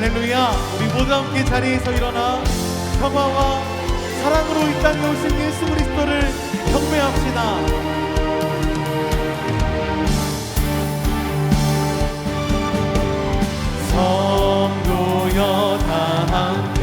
할렐루야. 우리 모두 함께 자리에서 일어나 평화와 사랑으로 이 땅에 오신 예수 그리스도를 경배합시다. 성도여 다 함께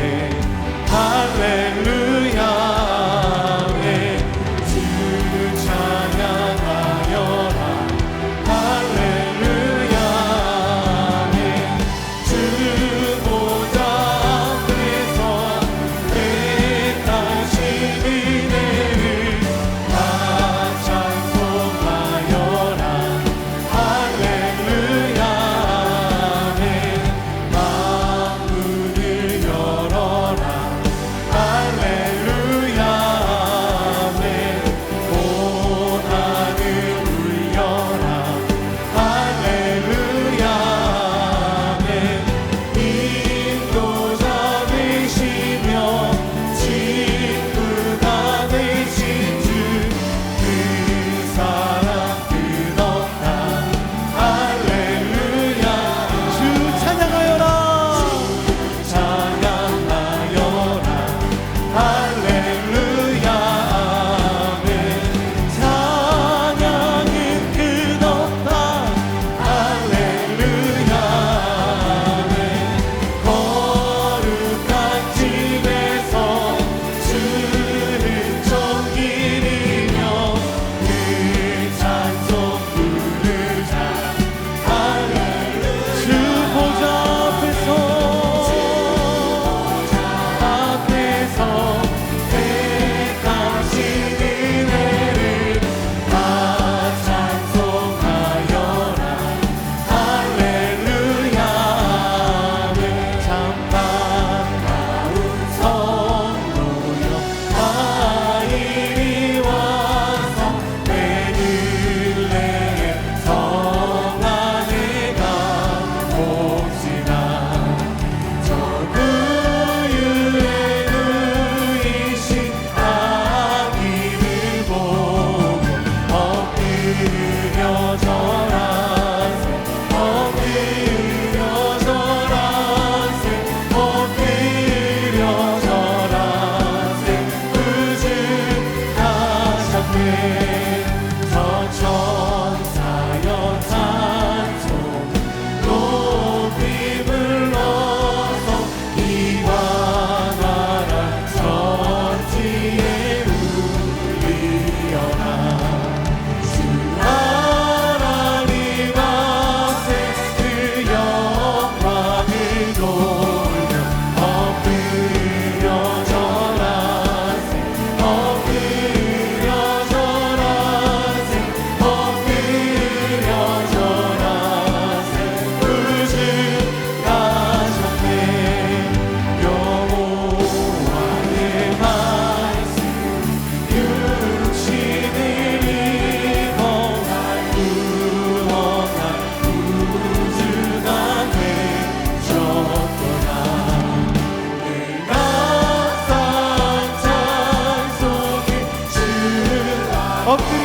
away. of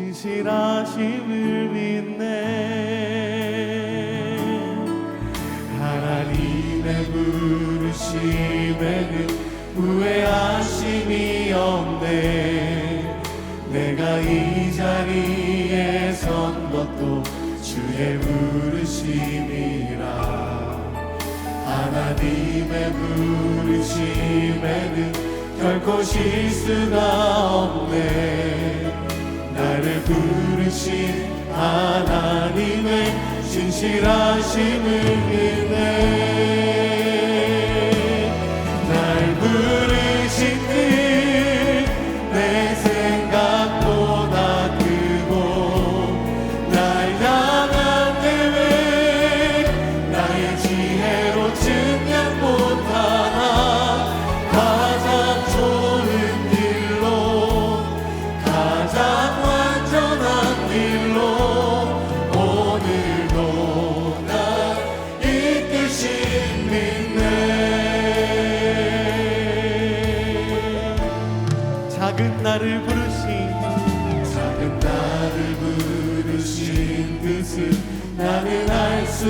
신실하심을 믿네. 하나님의 부르심에는 후회하심이 없네. 내가 이 자리에 선 것도 주의 부르심이라. 하나님의 부르심에는 결코 실수가 신실하심을 믿네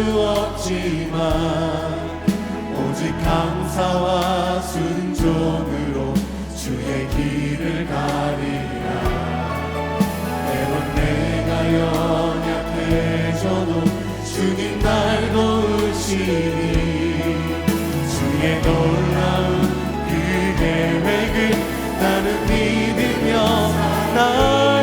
수 없지만 오직 감사와 순종으로 주의 길을 가리라. 때론 내가 연약해져도 주님 날 도우시니 주의 놀라운 그 계획을 나는 믿으며 날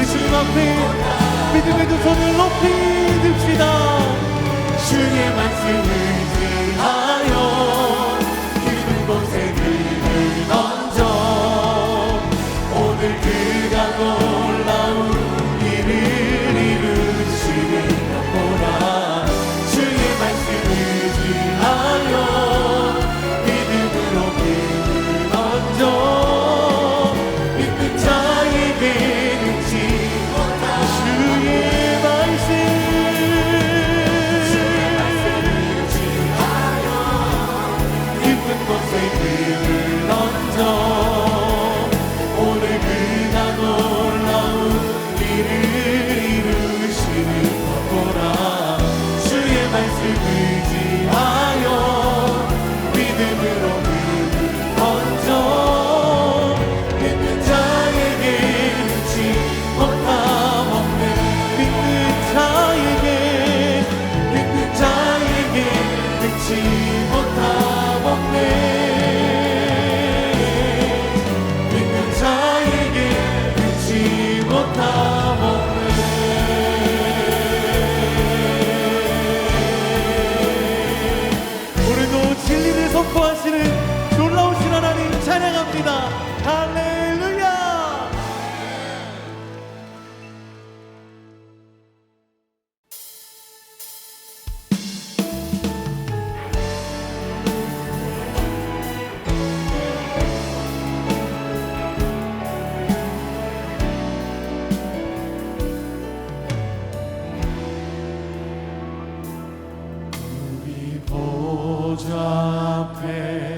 우리 주님 앞에 믿음의 두 손을 높이 듭시다. 주의 말씀 의 선포하시는 보좌 앞에